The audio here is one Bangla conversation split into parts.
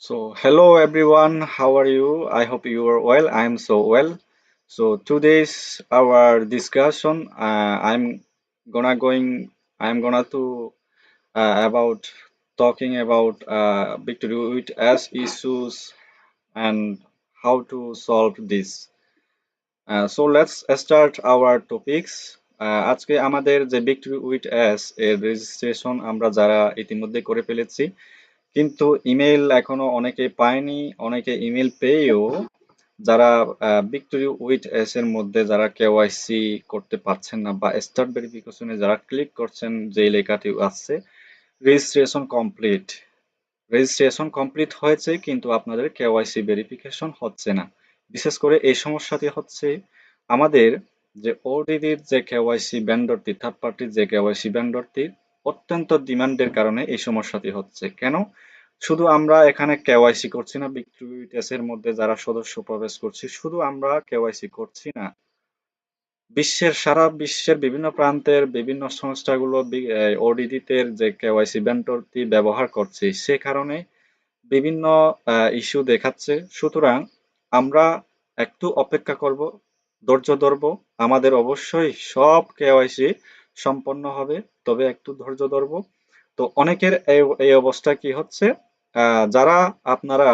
So, hello everyone, how are you? I hope you are well. I am so well. So, today's our discussion. Uh, I'm gonna going. I'm gonna to uh, about talking about uh, victory with S issues and how to solve this. Uh, so let's start our topics. Uh, আজকে আমাদের যে ভিক্টরি উইথ এস এর রেজিস্ট্রেশন আমরা যারা ইতিমধ্যে করে ফেলেছি কিন্তু ইমেল এখনও অনেকে পায়নি, অনেকে ইমেল পেয়েও যারা ভিক্টোরি উইথ এস এর মধ্যে যারা কেওয়াইসি করতে পারছেন না বা স্টার্ট ভেরিফিকেশনে যারা ক্লিক করছেন যে লেখাটি আছে রেজিস্ট্রেশন কমপ্লিট রেজিস্ট্রেশন কমপ্লিট হয়েছে কিন্তু আপনাদের কেওয়াইসি ভেরিফিকেশন হচ্ছে না। বিশেষ করে এই সমস্যাটি হচ্ছে আমাদের যে ওডিডির যে কেওয়াইসি ভেন্ডরটি থার্ড পার্টির যে কেওয়াইসি ভেন্ডরটি অত্যন্ত ডিমান্ডের কারণে এই সমস্যাটি হচ্ছে। কেন? শুধু আমরা এখানে কেওয়াইসি করছি না বিক্রিটেস এর মধ্যে যারা সদস্য প্রবেশ করছি, শুধু আমরা কেওয়াইসি করছি না। বিশ্বের সারা বিশ্বের বিভিন্ন প্রান্তের বিভিন্ন সংস্থাগুলো ওডিডিতে যে কেওয়াইসি ভেন্ডরটি ব্যবহার করছে, সে কারণে বিভিন্ন ইস্যু দেখাচ্ছে। সুতরাং আমরা একটু অপেক্ষা করব, ধৈর্য ধরব। আমাদের অবশ্যই সব কেওয়াইসি সম্পন্ন হবে। তবে একটু ধৈর্য ধরব। তো অনেকের এই অবস্থা কি হচ্ছে? যারা আপনারা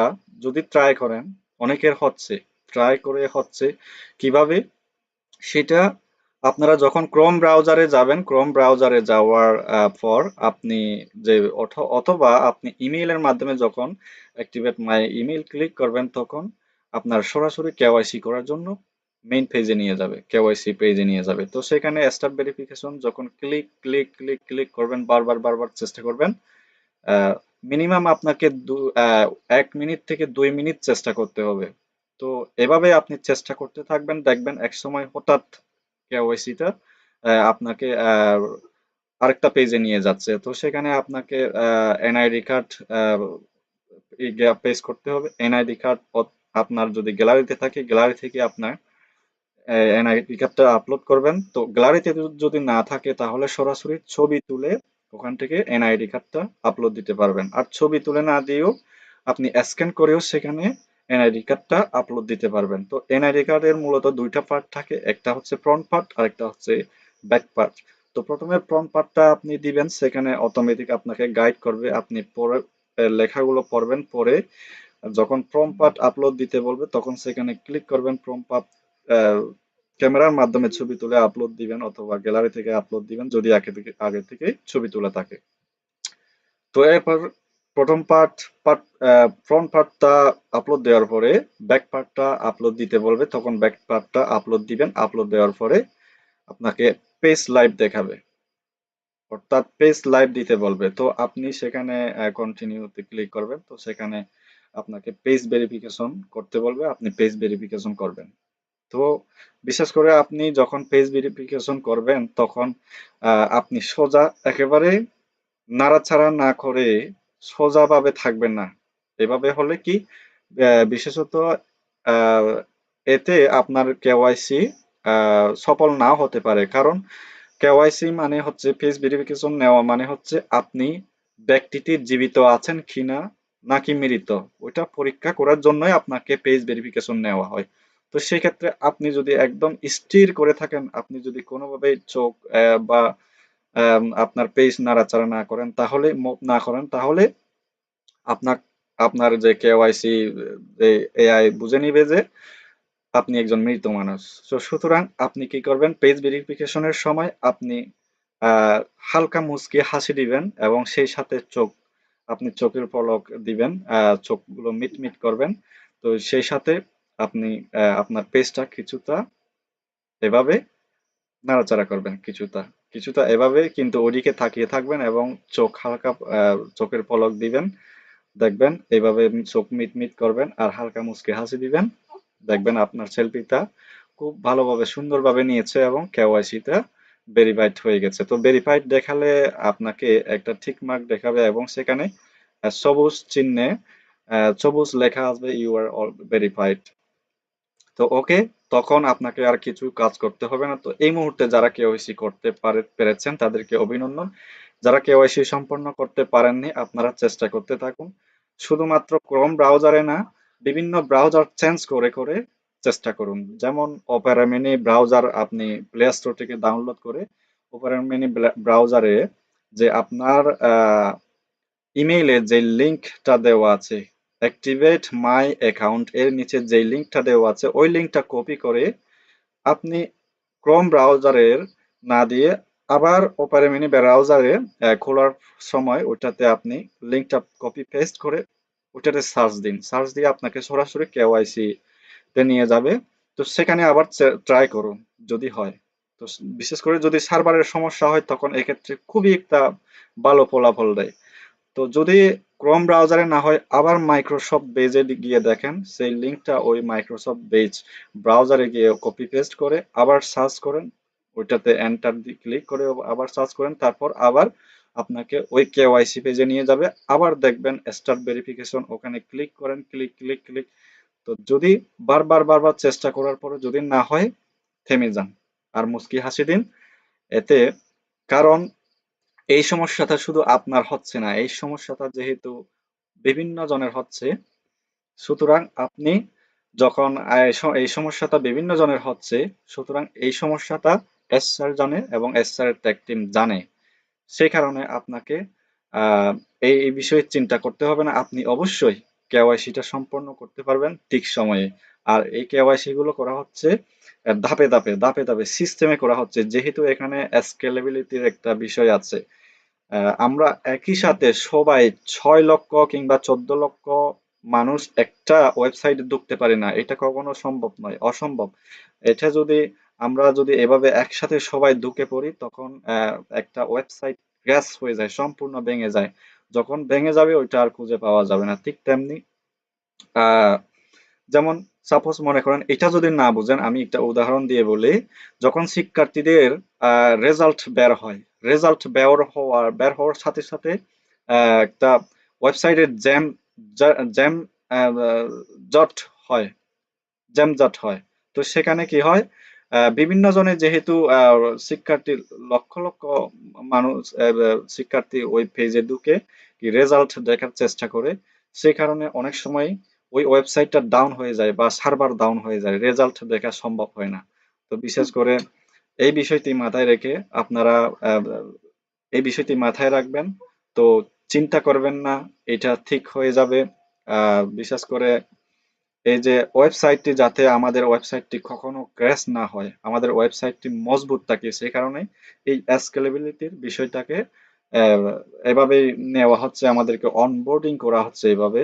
যদি ট্রাই করেন, অনেকের হচ্ছে ট্রাই করে হচ্ছে, কীভাবে? সেটা আপনারা যখন ক্রোম ব্রাউজারে যাবেন ক্রোম ব্রাউজারে যাওয়ার পর আপনি যে অথবা আপনি ইমেইলের মাধ্যমে যখন অ্যাক্টিভেট মাই ইমেইল ক্লিক করবেন, তখন আপনার সরাসরি কেওয়াইসি করার জন্য মেইন পেজে নিয়ে যাবে কেওয়াইসি পেজে নিয়ে যাবে। তো সেখানে স্টার্ট ভেরিফিকেশন যখন ক্লিক ক্লিক ক্লিক ক্লিক করবেন, বারবার বারবার চেষ্টা করবেন মিনিমাম আপনাকে দু এক মিনিট থেকে দুই মিনিট চেষ্টা করতে হবে। তো এভাবে আপনি চেষ্টা করতে থাকবেন, দেখবেন এক সময় হঠাৎ কেওয়াইসিটা আপনাকে আরেকটা পেজে নিয়ে যাচ্ছে। তো সেখানে আপনাকে এনআইডি কার্ড পেজ করতে হবে। এনআইডি কার্ড আপনার যদি গ্যালারিতে থাকে গ্যালারি থেকে আপনার এনআইডি কার্ডটা আপলোড করবেন। তো গ্যালারিতে যদি না থাকে, তাহলে সরাসরি ছবি তুলে ওখান থেকে এনআইডি কার্ডটা আপলোড দিতে পারবেন। আর ছবি তুলে না দিয়েও আপনি স্ক্যান করেও সেখানে এনআইডি কার্ডটা আপলোড দিতে পারবেন। তো এনআইডি কার্ডের মূলত দুইটা পার্ট থাকে। একটা হচ্ছে ফ্রন্ট পার্ট আর একটা হচ্ছে ব্যাক পার্ট তো প্রথমে ফ্রন্ট পার্টটা আপনি দিবেন, সেখানে অটোমেটিক আপনাকে গাইড করবে। আপনি পরে লেখাগুলো পড়বেন পরে যখন ফ্রম পার্ট আপলোড দিতে বলবে, তখন সেখানে ক্লিক করবেন ফ্রম পার্ট ক্যামেরার মাধ্যমে ছবি তুলে আপলোড দিবেন অথবা গ্যালারি থেকে আপলোড দিবেন যদি আগে থেকে আগে থেকে ছবি তোলা থাকে। তো এরপর প্রথম পার্ট পার্ট ফ্রন্ট পার্টটা আপলোড দেওয়ার পরে ব্যাক পার্টটা আপলোড দিতে বলবে। তখন ব্যাক পার্টটা আপলোড দিবেন। আপলোড দেওয়ার পরে আপনাকে পেজ লাইভ দেখাবে। অর্থাৎ পেজ লাইভ দিতে বলবে। তো আপনি সেখানে কন্টিনিউতে ক্লিক করবেন। তো সেখানে আপনাকে পেজ ভেরিফিকেশন করতে বলবে। আপনি পেজ ভেরিফিকেশন করবেন। তো বিশেষ করে আপনি যখন পেজ ভেরিফিকেশন করবেন, তখন আপনি সোজা একেবারে নাড়াচাড়া না করে সোজাভাবে থাকবেন না। এভাবে হলে কি? বিশেষত এতে আপনার কেওয়াইসি সফল না হতে পারে। কারণ কেওয়াইসি মানে হচ্ছে ফেস ভেরিফিকেশন নেওয়া মানে হচ্ছে আপনি ব্যক্তিটি জীবিত আছেন কিনা নাকি মৃত। ওইটা পরীক্ষা করার জন্যই আপনাকে পেজ ভেরিফিকেশন নেওয়া হয়। তো সেই ক্ষেত্রে আপনি যদি একদম স্থির করে থাকেন, আপনি যদি কোনোভাবে চোখ বা আপনার পেজ নাড়াচাড়া না করেন, তাহলে মুভ না করেন, তাহলে আপনার আপনার যে কেওয়াইসি এআই বুঝে নিবে যে আপনি একজন মৃত মানুষ। তো সুতরাং আপনি কি করবেন? পেজ ভেরিফিকেশনের সময় আপনি হালকা মুচকি হাসি দিবেন এবং সেই সাথে চোখ, আপনি চোখের পলক দিবেন চোখগুলো মিট মিট করবেন। তো সেই সাথে আপনি আপনার পেজটা কিছুটা এভাবে নাড়াচাড়া করবেন, কিছুটা কিছুটা এভাবে কিন্তু ওদিকে তাকিয়ে থাকবেন এবং চোখ হালকা চোখের পলক দিবেন, দেখবেন এইভাবে চোখ মিট মিট করবেন আর হালকা মুচকে হাসি দিবেন, দেখবেন আপনার সেলফিটা খুব ভালোভাবে সুন্দরভাবে নিয়েছে এবং কেওয়াইসিটা ভেরিফাইড হয়ে গেছে। তো ভেরিফাইড দেখালে আপনাকে একটা ঠিক মার্ক দেখাবে এবং সেখানে সবুজ চিহ্নে সবুজ লেখা আসবে ইউ আর অল ভেরিফাইড তো ওকে, তখন আপনাকে আর কিছু কাজ করতে হবে না। তো এই মুহূর্তে যারা কেওয়াইসি করতে পারে, পেরেছেন, তাদেরকে অভিনন্দন। যারা কেওয়াইসি সম্পন্ন করতে পারেননি, আপনারা চেষ্টা করতে থাকুন। শুধুমাত্র ক্রোম ব্রাউজারে না, বিভিন্ন ব্রাউজার চেঞ্জ করে করে চেষ্টা করুন। যেমন অপেরা মিনি ব্রাউজার আপনি প্লে স্টোর থেকে ডাউনলোড করে অপেরা মিনি ব্রাউজারে যে আপনার ইমেইলে যে লিঙ্কটা দেওয়া আছে অ্যাক্টিভেট মাই অ্যাকাউন্ট এর নিচে যে লিঙ্কটা দেওয়া আছে, ওই লিঙ্কটা কপি করে আপনি ক্রোম ব্রাউজারের না দিয়ে আবার ওপারে মিনি ব্রাউজারে খোলার সময় ওটাতে আপনি লিঙ্কটা কপি পেস্ট করে ওটাতে সার্চ দিন। সার্চ দিয়ে আপনাকে সরাসরি কেওয়াইসি তে নিয়ে যাবে। তো সেখানে আবার ট্রাই করুন যদি হয়। তো বিশেষ করে যদি সার্ভারের সমস্যা হয়, তখন এক্ষেত্রে খুবই একটা ভালো ফলাফল দেয়। তো যদি ক্রোম ব্রাউজারে না হয় আবার মাইক্রোসফট বেজে গিয়ে দেখেন, সেই লিঙ্কটা ওই মাইক্রোসফট বেজ ব্রাউজারে গিয়ে কপি পেস্ট করে আবার সার্চ করেন, ওইটাতে এন্টার ক্লিক করে আবার সার্চ করেন, তারপর আবার আপনাকে ওই কেওয়াইসি পেজে নিয়ে যাবে। আবার দেখবেন স্টার্ট ভেরিফিকেশন ওখানে ক্লিক করেন ক্লিক ক্লিক ক্লিক তো যদি বারবার বারবার চেষ্টা করার পরে যদি না হয়, থেমে যান। আর মুস্কি হাসি দিন, এতে কারণ এই সমস্যাটা শুধু আপনার হচ্ছে না, এই সমস্যাটা যেহেতু বিভিন্ন জনের হচ্ছে, সুতরাং আপনি যখন, এই সমস্যাটা বিভিন্ন জনের হচ্ছে, সুতরাং এই সমস্যাটা এস স্যার জানে এবং এস স্যারের ট্যাগ টিম জানে। সেই কারণে আপনাকে এই বিষয়ে চিন্তা করতে হবে না। আপনি অবশ্যই কেওয়াইসিটা সম্পন্ন করতে পারবেন ঠিক সময়ে। আর এই কেওয়াইসি গুলো করা হচ্ছে ধাপে ধাপে ধাপে ধাপে সিস্টেমে করা হচ্ছে। যেহেতু এখানে স্কেলেবিলিটির একটা বিষয় আছে আমরা একই সাথে সবাই ছয় লক্ষ কিংবা চোদ্দ লক্ষ মানুষ একটা ওয়েবসাইটে ঢুকতে পারি না। এটা কখনো সম্ভব নয়, অসম্ভব। এটা যদি আমরা যদি এভাবে একসাথে সবাই ঢুকে পড়ি, তখন একটা ওয়েবসাইট গ্যাস হয়ে যায়, সম্পূর্ণ ভেঙে যায়। যখন ভেঙে যাবে, ওইটা আর খুঁজে পাওয়া যাবে না। ঠিক তেমনি যেমন সাপোজ মনে করেন এটা যদি না বুঝেন, আমি একটা উদাহরণ দিয়ে বলি, যখন শিক্ষার্থীদের রেজাল্ট বের হয় রেজাল্ট বের হওয়ার বের হওয়ার সাথে সাথে একটা ওয়েবসাইটের জ্যাম জ্যাম জট হয় জ্যাম জট হয়। তো সেখানে কি হয়? বিভিন্ন জনে যেহেতু শিক্ষার্থী, লক্ষ লক্ষ মানুষ শিক্ষার্থী ওই পেজে ঢুকে রেজাল্ট দেখার চেষ্টা করে সেই কারণে অনেক সময় ওই ওয়েবসাইটটা ডাউন হয়ে যায় বা সার্ভার ডাউন হয়ে যায় রেজাল্ট দেখা সম্ভব হয় না। তো বিশেষ করে এই বিষয়টি মাথায় রেখে আপনারা এই বিষয়টি মাথায় রাখবেন। তো চিন্তা করবেন না, এটা ঠিক হয়ে যাবে। বিশেষ করে এই যে ওয়েবসাইটটি যাতে আমাদের ওয়েবসাইটটি কখনো ক্র্যাশ না হয়, আমাদের ওয়েবসাইটটি মজবুত থাকে সেই কারণে এই স্কেলেবিলিটির বিষয়টাকে এভাবেই নেওয়া হচ্ছে, আমাদেরকে অনবোর্ডিং করা হচ্ছে এভাবে।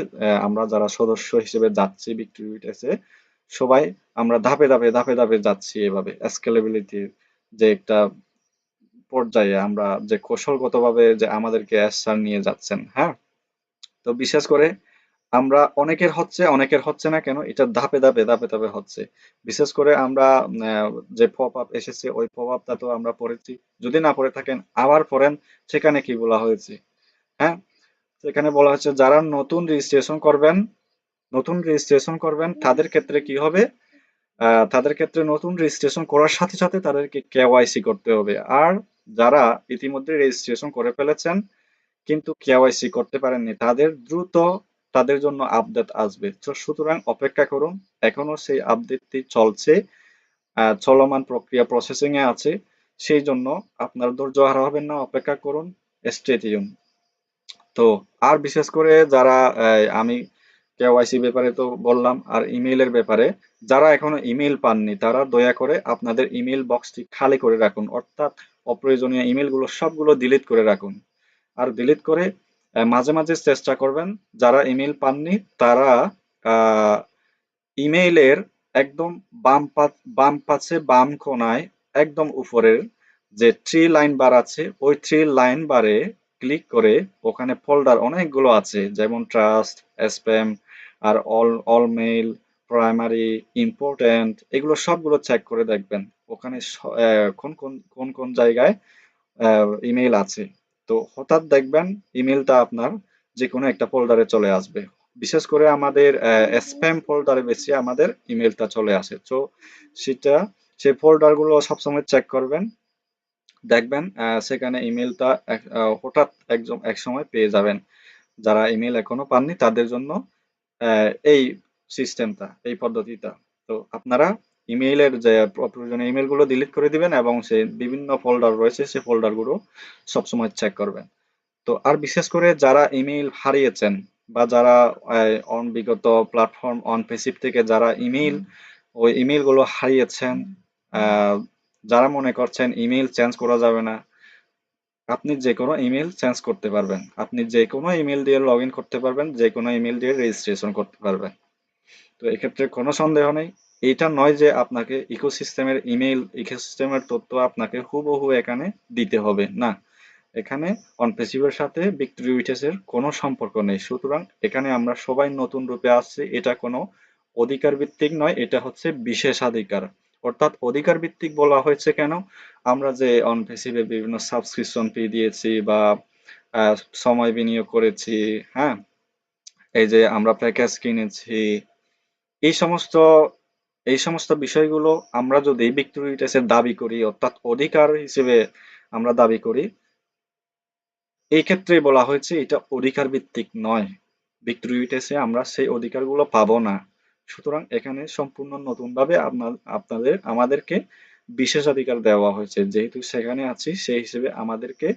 আমরা যারা সদস্য হিসেবে যাচ্ছি বিক্রিটেসে সবাই আমরা ধাপে ধাপে ধাপে ধাপে যাচ্ছি এভাবে। স্কেলেবিলিটির যে একটা পর্যায়ে আমরা যে কৌশলগতভাবে যে আমাদেরকে স্যার নিয়ে যাচ্ছেন হ্যাঁ? তো বিশেষ করে আমরা অনেকের হচ্ছে অনেকের হচ্ছে না কেন, এটা ধাপে ধাপে ধাপে ধাপে হচ্ছে। বিশেষ করে আমরা যে পপ আপ এসেছে, ওই পপ আপটা তো আমরা পড়েছি। যদি না পড়ে থাকেন, আবার পড়েন, সেখানে কি বলা হয়েছে? হ্যাঁ? সেখানে বলা হচ্ছে যারা নতুন রেজিস্ট্রেশন করবেন, নতুন রেজিস্ট্রেশন করবেন, তাদের ক্ষেত্রে কি হবে? তাদের ক্ষেত্রে নতুন রেজিস্ট্রেশন করার সাথে সাথে তাদেরকে কেওয়াইসি করতে হবে। আর যারা ইতিমধ্যে রেজিস্ট্রেশন করে ফেলেছেন, কিন্তু কেওয়াইসি করতে পারেননি, তাদের দ্রুত তাদের জন্য আপডেট আসবে। সুতরাং অপেক্ষা করুন, এখনও সেই আপডেটটি চলছে চলমান প্রক্রিয়া প্রসেসিং এ আছে, সেই জন্য আপনার ধৈর্য হারা হবেন না, অপেক্ষা করুন স্টেটিউন তো আর বিশেষ করে যারা আমি কেওয়াইসি ব্যাপারে তো বললাম, আর ইমেইলের ব্যাপারে, যারা এখনও ইমেইল পাননি, তারা দয়া করে আপনাদের ইমেইল বক্সটি খালি করে রাখুন, অর্থাৎ অপ্রয়োজনীয় ইমেইলগুলো সবগুলো ডিলিট করে রাখুন। আর ডিলিট করে মাঝে মাঝে চেষ্টা করবেন, যারা ইমেইল পাননি, তারা ইমেইলের একদম বাম বাম পাশে বাম কোনায় একদম উপরের যে থ্রি লাইন বার আছে, ওই থ্রি লাইন বারে ক্লিক করে ওখানে ফোল্ডার অনেকগুলো আছে, যেমন ট্রাস্ট স্প্যাম আর all all mail primary important এগুলো সবগুলো চেক করে দেখবেন, ওখানে কোন কোন কোন কোন জায়গায় ইমেইল আছে। তো হঠাৎ দেখবেন ইমেলটা আপনার যে কোনো একটা ফোল্ডারে চলে আসবে। বিশেষ করে আমাদের স্প্যাম ফোল্ডারে বেশি আমাদের ইমেলটা চলে আসে। তো সেটা, সেই ফোল্ডারগুলো সবসময় চেক করবেন। দেখবেন সেখানে ইমেলটা হঠাৎ একজন এক সময় পেয়ে যাবেন। যারা ইমেল এখনও পাননি তাদের জন্য এই সিস্টেমটা এই পদ্ধতিটা। তো আপনারা ইমেইলের যে প্রয়োজনীয় ইমেলগুলো ডিলিট করে দিবেন এবং সে বিভিন্ন ফোল্ডার রয়েছে সেই ফোল্ডারগুলো সবসময় চেক করবেন। তো আর বিশেষ করে যারা ইমেইল হারিয়েছেন বা যারা অন বিগত প্ল্যাটফর্ম অন পেসিভ থেকে যারা ইমেইল ওই ইমেইলগুলো হারিয়েছেন যারা মনে করছেন ইমেইল চেঞ্জ করা যাবে না আপনি যে কোনো ইমেল চেঞ্জ করতে পারবেন। আপনি যে কোনো ইমেল দিয়ে লগ করতে পারবেন যে কোনো ইমেল দিয়ে রেজিস্ট্রেশন করতে পারবেন। তো এক্ষেত্রে কোনো সন্দেহ নেই। এটা নয় যে আপনাকে ইকোসিস্টেমের ইমেল ইকোসিস্টেমের তথ্য আপনাকে হুবহু এখানে দিতে হবে, না। এখানে অনপেসিভের সাথে ভিক্টোরি উইটেসের কোনো সম্পর্ক নেই। সুতরাং এখানে আমরা সবাই নতুন রূপে আসছি, এটা কোনো অধিকার ভিত্তিক নয়, এটা হচ্ছে বিশেষাধিকার। অর্থাৎ অধিকার ভিত্তিক বলা হয়েছে কেন? আমরা যে অনপেসিভে বিভিন্ন সাবস্ক্রিপশন ফি দিয়েছি বা সময় বিনিয়োগ করেছি হ্যাঁ? এই যে আমরা প্যাকেজ কিনেছি, এই সমস্ত এই সমস্ত বিষয়গুলো আমরা যদি ভিক্টোরিটাসের দাবি করি, অর্থাৎ অধিকার হিসেবে আমরা দাবি করি, এই ক্ষেত্রে বলা হয়েছে এটা অধিকার ভিত্তিক নয়। ভিক্টোরিটাসে আমরা সেই অধিকারগুলো পাবো না। সুতরাং এখানে সম্পূর্ণ নতুনভাবে আপনার, আপনাদের, আমাদেরকে বিশেষাধিকার দেওয়া হয়েছে। যেহেতু সেখানে আছি, সেই হিসেবে আমাদেরকে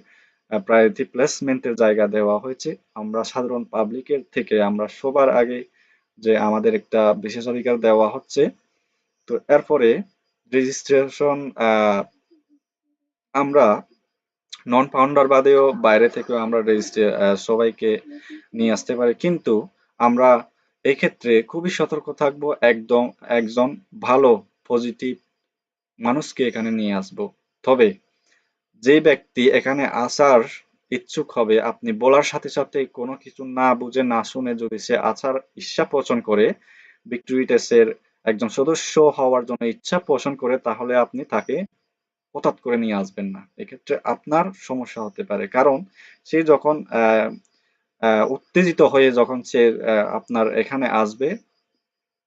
প্রায়োরিটি প্লেসমেন্টের জায়গা দেওয়া হয়েছে। আমরা সাধারণ পাবলিকের থেকে আমরা সবার আগে যে আমাদের একটা বিশেষাধিকার দেওয়া হচ্ছে তো এরপরে রেজিস্ট্রেশন আমরা নন ফাউন্ডার বাদেও বাইরে থেকেও আমরা রেজিস্ট্রে সবাইকে নিয়ে আসতে পারি। কিন্তু আমরা এই ক্ষেত্রে খুবই সতর্ক থাকব, একদম একজন ভালো পজিটিভ মানুষকে এখানে নিয়ে আসব। তবে যে ব্যক্তি এখানে আসার ইচ্ছুক হবে, আপনি বলার সাথে সাথে কোনো কিছু না বুঝে, না শুনে যদি সে আসার ইচ্ছা পোষণ করে ভিক্টোরিটেসের একজন সদস্য হওয়ার জন্য ইচ্ছা পোষণ করে, তাহলে আপনি তাকে হঠাৎ করে নিয়ে আসবেন না। এক্ষেত্রে আপনার সমস্যা হতে পারে। কারণ সে যখন উত্তেজিত হয়ে যখন সে আপনার এখানে আসবে,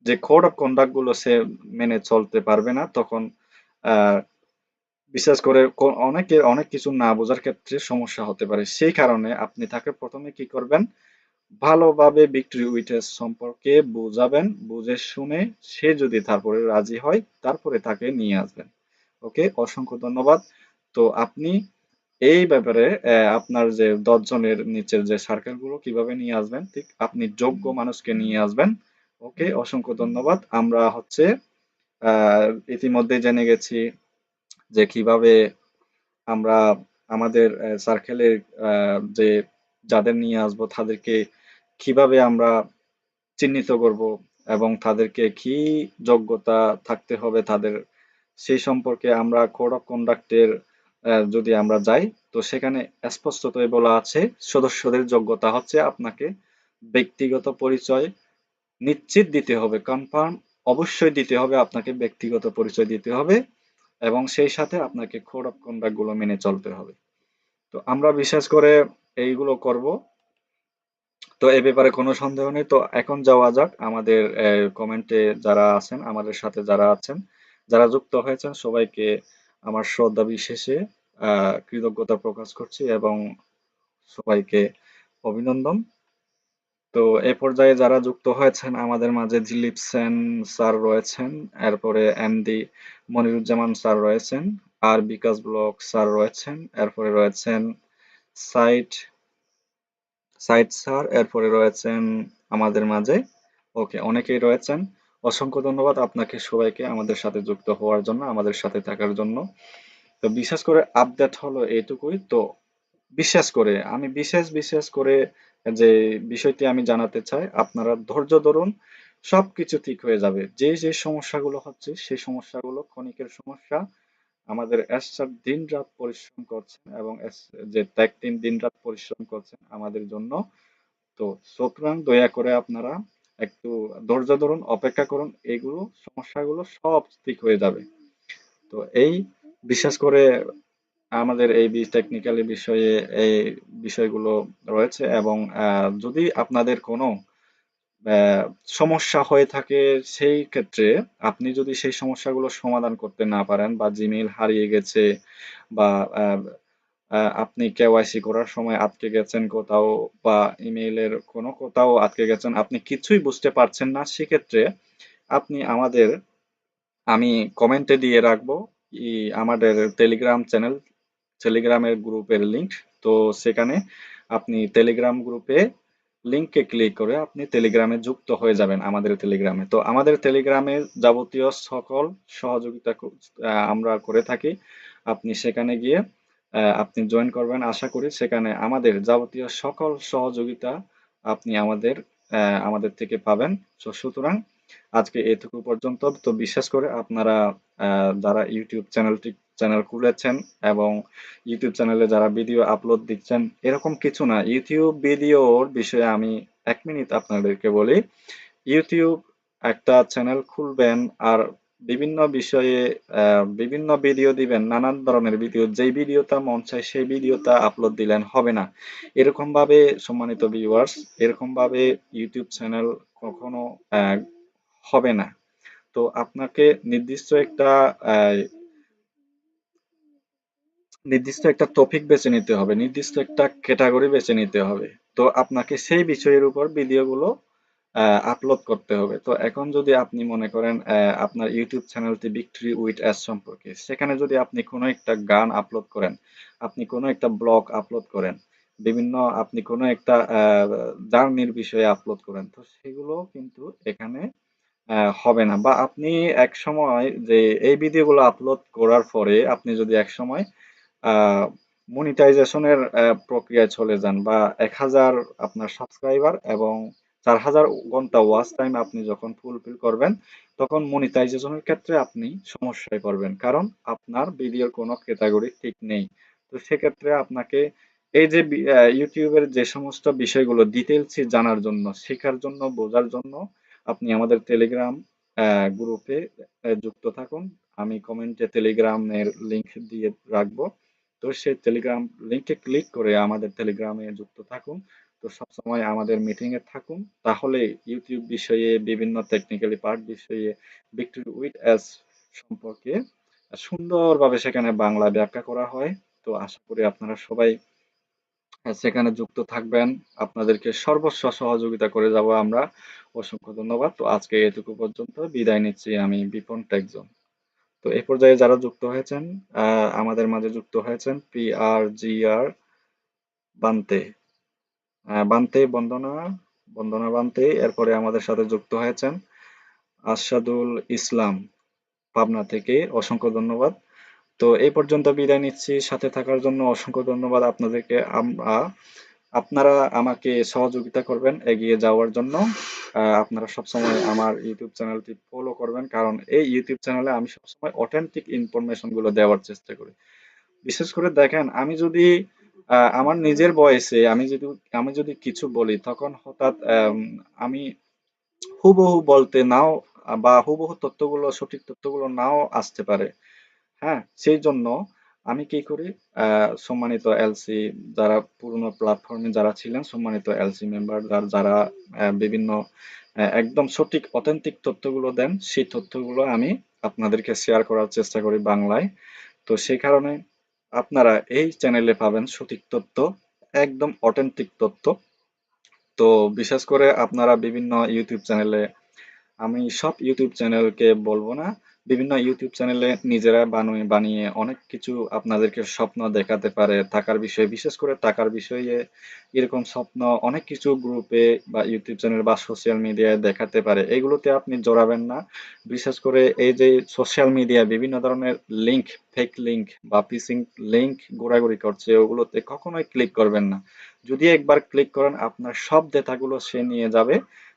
যে কোড অফ কন্ডাক্টগুলো সে মেনে চলতে পারবে না, তখন বিশেষ করে অনেকের অনেক কিছু না বোঝার ক্ষেত্রে সমস্যা হতে পারে। সেই কারণে আপনি তাকে প্রথমে কি করবেন ভালোভাবে বিক্রি উইটেস সম্পর্কে বুঝাবেন, বুঝে শুনে সে যদি তারপরে রাজি হয়, তারপরে তাকে নিয়ে আসবেন। ওকে, অসংখ্য ধন্যবাদ। তো আপনি এই ব্যাপারে আপনার যে দশজনের নিচের যে সার্কেলগুলো কীভাবে নিয়ে আসবেন, ঠিক আপনি যোগ্য মানুষকে নিয়ে আসবেন। ওকে, অসংখ্য ধন্যবাদ। আমরা হচ্ছে ইতিমধ্যে জেনে গেছি যে কীভাবে আমরা আমাদের সার্কেলের যে যাদের নিয়ে আসব, তাদেরকে কীভাবে আমরা চিহ্নিত করব এবং তাদেরকে কি যোগ্যতা থাকতে হবে তাদের, সেই সম্পর্কে আমরা কোড অফ কন্ডাক্টের যদি আমরা যাই, তো সেখানে স্পষ্টতই বলা আছে, সদস্যদের যোগ্যতা হচ্ছে আপনাকে ব্যক্তিগত পরিচয় নিশ্চিত দিতে হবে কনফার্ম অবশ্যই দিতে হবে, আপনাকে ব্যক্তিগত পরিচয় দিতে হবে এবং সেই সাথে আপনাকে কোড অফ কন্ডাক্টগুলো মেনে চলতে হবে। তো আমরা বিশেষ করে এইগুলো করব। তো এ ব্যাপারে কোনো সন্দেহ নেই। তো এখন যাওয়া যাক। আমাদের কমেন্টে যারা আছেন, আমাদের সাথে যারা আছেন, যারা যুক্ত হয়েছেন, সবাইকে আমার শ্রদ্ধা বিশেষে কৃতজ্ঞতা প্রকাশ করছি এবং সবাইকে অভিনন্দন। তো এ পর্যায়ে যারা যুক্ত হয়েছেন, আমাদের মাঝে দিলীপ সেন স্যার রয়েছেন, এরপরে এমডি মনিরুজ্জামান স্যার রয়েছেন, আর বিকাশ ব্লক স্যার রয়েছেন, এরপরে রয়েছেন সাইট সাইট স্যার, এরপরে রয়েছেন আমাদের মাঝে। ওকে, অনেকেই রয়েছেন। অসংখ্য ধন্যবাদ আপনাকে সবাইকে আমাদের সাথে যুক্ত হওয়ার জন্য, আমাদের সাথে থাকার জন্য। তো বিশেষ করে আপডেট হলো এইটুকুই। তো বিশেষ করে, আমি বিশেষ বিশেষ করে যে বিষয়টি আমি জানাতে চাই, আপনারা ধৈর্য ধরুন, সবকিছু ঠিক হয়ে যাবে। যে যে সমস্যাগুলো হচ্ছে, সেই সমস্যাগুলো ক্ষণিকের সমস্যা আমাদের এসআর দিন রাত পরিশ্রম করছেন এবং যে ত্যাগ টিম দিন রাত পরিশ্রম করছেন আমাদের জন্য। তো সুতরাং দয়া করে আপনারা একটু ধৈর্য ধরুন, অপেক্ষা করুন এগুলো সমস্যাগুলো সব ঠিক হয়ে যাবে। তো এই বিশেষ করে আমাদের এই টেকনিক্যালি বিষয়ে এই বিষয়গুলো রয়েছে এবং যদি আপনাদের কোনো সমস্যা হয়ে থাকে সেই ক্ষেত্রে আপনি যদি সেই সমস্যাগুলো সমাধান করতে না পারেন বা জিমেইল হারিয়ে গেছে বা আপনি কেওয়াইসি করার সময় আটকে গেছেন কোথাও বা ইমেইলের কোনো কোথাও আটকে গেছেন, আপনি কিছুই বুঝতে পারছেন না, সেক্ষেত্রে আপনি আমাদের, আমি কমেন্টে দিয়ে রাখব আমাদের টেলিগ্রাম চ্যানেল টেলিগ্রামের গ্রুপের লিংক তো সেখানে আপনি টেলিগ্রাম গ্রুপে লিংকে ক্লিক করে আপনি টেলিগ্রামে যুক্ত হয়ে যাবেন আমাদের টেলিগ্রামে তো আমাদের টেলিগ্রামে যাবতীয় সকল সহযোগিতা আমরা করে থাকি। আপনি সেখানে গিয়ে আপনি জয়েন করবেন। আশা করি সেখানে আমাদের যাবতীয় সকল সহযোগিতা আপনি আমাদের আমাদের থেকে পাবেন। তো সুতরাং আজকে এটুকু পর্যন্ত। তো বিশেষ করে আপনারা যারা ইউটিউব চ্যানেলটি চ্যানেল খুলেছেন এবং ইউটিউব চ্যানেলে যারা ভিডিও আপলোড দিচ্ছেন, এরকম কিছু না। ইউটিউব ভিডিওর বিষয়ে আমি এক মিনিট আপনাদেরকে বলি। ইউটিউব একটা চ্যানেল খুলবেন আর বিভিন্ন বিষয়ে বিভিন্ন ভিডিও দিবেন, নানান ধরনের ভিডিও যেই ভিডিওটা মন চায় সেই ভিডিওটা আপলোড দিলেন হবে না। এরকম ভাবে সম্মানিত ভিউয়ার্স এরকম ভাবে ইউটিউব চ্যানেল কখনো হবে না। তো আপনাকে নির্দিষ্ট একটা নির্দিষ্ট একটা টপিক বেছে নিতে হবে, নির্দিষ্ট একটা ক্যাটাগরি বেছে নিতে হবে। তো আপনাকে সেই বিষয়ের উপর ভিডিওগুলো আপলোড করতে হবে। তো এখন যদি আপনি মনে করেন আপনার ইউটিউব চ্যানেলটি ভিক্টরি উইথ অ্যাস সম্পর্কে, সেখানে যদি আপনি কোনো একটা গান আপলোড করেন, আপনি কোনো একটা ব্লগ আপলোড করেন, বিভিন্ন আপনি কোনো একটা জার্নির বিষয়ে আপলোড করেন, তো সেগুলো কিন্তু এখানে হবে না। বা আপনি এক সময় যে এই ভিডিওগুলো আপলোড করার পরে আপনি যদি এক সময় মনিটাইজেশনের প্রক্রিয়ায় চলে যান বা এক হাজার আপনার সাবস্ক্রাইবার এবং চার হাজার ঘণ্টা ওয়াচ টাইম আপনি যখন ফুলফিল করবেন, তখন মনিটাইজেশনের ক্ষেত্রে আপনি সমস্যায় পড়বেন। কারণ আপনার ভিডিওর কোনো ক্যাটাগরি ঠিক নেই। তো সেক্ষেত্রে আপনাকে এই যে ইউটিউবের যে সমস্ত বিষয়গুলো ডিটেলসে জানার জন্য, শেখার জন্য, বোঝার জন্য আপনি আমাদের টেলিগ্রাম গ্রুপে যুক্ত থাকুন। আমি কমেন্টে টেলিগ্রামের লিংক দিয়ে রাখব। তো সেই টেলিগ্রাম লিংকে ক্লিক করে আমাদের টেলিগ্রামে যুক্ত থাকুন। তো সবসময় আমাদের মিটিং এ থাকুন। তাহলে ইউটিউব বিষয়ে, বিভিন্ন টেকনিক্যালি পার্ট বিষয়ে ভিক্টরি উইথ অ্যাস সম্পর্কে সুন্দরভাবে সেখানে বাংলা ব্যাখ্যা করা হয়। তো আশা করি আপনারা সবাই সেখানে যুক্ত থাকবেন। আপনাদেরকে সর্বস্ব সহযোগিতা করে যাব আমরা। অসংখ্য ধন্যবাদ। তো আজকে এটুকু পর্যন্ত বিদায় নিচ্ছি আমি বিপন টেকজন। তো এই পর্যায়ে যারা যুক্ত হয়েছেন আমাদের মাঝে যুক্ত হয়েছেন P R G R Bhante. Bhante Vandana Vandana Bhante, এরপরে আমাদের সাথে যুক্ত হয়েছেন আশাদুল ইসলাম, পাবনা থেকে। অসংখ্য ধন্যবাদ। তো এই পর্যন্ত বিদায় নিচ্ছি। সাথে থাকার জন্য অসংখ্য ধন্যবাদ আপনাদেরকে। আমরা আপনারা আমাকে সহযোগিতা করবেন, এগিয়ে যাওয়ার জন্য। আপনারা সবসময় আমার ইউটিউব চ্যানেলটি ফলো করবেন, কারণ এই ইউটিউব চ্যানেলে আমি সবসময় অথেন্টিক ইনফরমেশনগুলো দেওয়ার চেষ্টা করি। বিশেষ করে দেখেন, আমি যদি আমার নিজের বয়সে আমি যদি আমি যদি কিছু বলি, তখন হঠাৎ, আমি হুবহু বলতে নাও, বা হুবহু তথ্যগুলো, সঠিক তথ্যগুলো নাও আসতে পারে। হ্যাঁ সেই জন্য আমি কি করি? সম্মানিত এলসি যারা পুরনো প্ল্যাটফর্মে যারা ছিলেন, সম্মানিত এলসি মেম্বার যারা বিভিন্ন একদম সঠিক অথেন্টিক তথ্যগুলো দেন, সেই তথ্যগুলো আমি আপনাদেরকে শেয়ার করার চেষ্টা করি বাংলায়। তো সেই কারণে আপনারা এই চ্যানেলে পাবেন সঠিক তথ্য, একদম অথেন্টিক তথ্য। তো বিশেষ করে আপনারা বিভিন্ন ইউটিউব চ্যানেলে আমি সব ইউটিউব চ্যানেলকে বলব না বিভিন্ন ইউটিউব চ্যানেলে নিজেরা বানিয়ে বানিয়ে অনেক কিছু আপনাদেরকে স্বপ্ন দেখাতে পারে, টাকার বিষয়ে, বিশেষ করে টাকার বিষয়ে এরকম স্বপ্ন অনেক কিছু গ্রুপে বা ইউটিউব চ্যানেল বা সোশ্যাল মিডিয়ায় দেখাতে পারে। এগুলোতে আপনি জড়াবেন না। বিশেষ করে এই যে সোশ্যাল মিডিয়া বিভিন্ন ধরনের লিংক ফেক লিংক বা পিসিং লিংক ঘোরাঘুরি করছে, ওগুলোতে কখনোই ক্লিক করবেন না। যদি একবার ক্লিক করেন, আপনার সব ডেটাগুলো সে নিয়ে যাবে।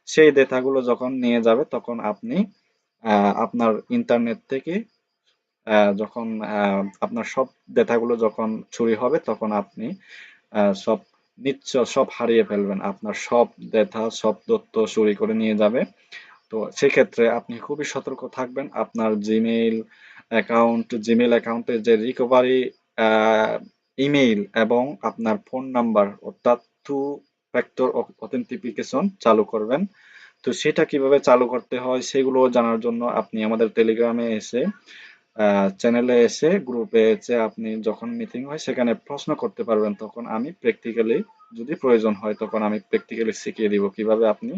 সেই ডেটাগুলো যখন নিয়ে যাবে, তখন আপনি আপনার ইন্টারনেট থেকে যখন আপনার সব ডেটাগুলো যখন চুরি হবে, তখন আপনি সব নিশ্চয় সব হারিয়ে ফেলবেন। আপনার সব ডেটা সব তথ্য চুরি করে নিয়ে যাবে। তো সেক্ষেত্রে আপনি খুবই সতর্ক থাকবেন। আপনার জিমেইল অ্যাকাউন্ট জিমেইল অ্যাকাউন্টে যে রিকভারি ইমেইল এবং আপনার ফোন নাম্বার অর্থাৎ টু ফ্যাক্টর অথেন্টিফিকেশন চালু করবেন। তো সেটা কীভাবে চালু করতে হয় সেগুলো জানার জন্য আপনি আমাদের টেলিগ্রামে এসে চ্যানেলে এসে গ্রুপে এসে আপনি যখন মিটিং হয় সেখানে প্রশ্ন করতে পারবেন, তখন আমি প্র্যাকটিক্যালি যদি প্রয়োজন হয় তখন আমি প্র্যাকটিক্যালি শিখিয়ে দিব কীভাবে আপনি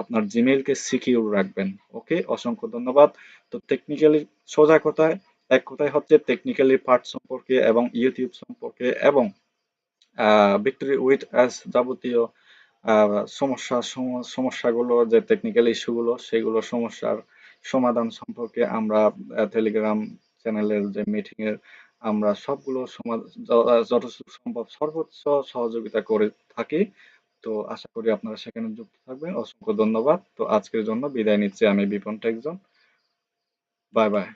আপনার জিমেইলকে সিকিউর রাখবেন। ওকে, অসংখ্য ধন্যবাদ। তো টেকনিক্যালি সোজা কথায়, এক কথায় হচ্ছে টেকনিক্যালি পার্ট সম্পর্কে এবং ইউটিউব সম্পর্কে এবং ভিক্টোরি উইথ অ্যাস যাবতীয় সমস্যা সমস্যাগুলো যে টেকনিক্যাল ইস্যুগুলো সেগুলো সমস্যার সমাধান সম্পর্কে আমরা টেলিগ্রাম চ্যানেলের যে মিটিং এর আমরা সবগুলো যতটুকু সম্ভব সর্বোচ্চ সহযোগিতা করে থাকি। তো আশা করি আপনারা সেখানে যুক্ত থাকবেন। অসংখ্য ধন্যবাদ। তো আজকের জন্য বিদায় নিচ্ছি। আমি বিপন টেকজন। Bye bye.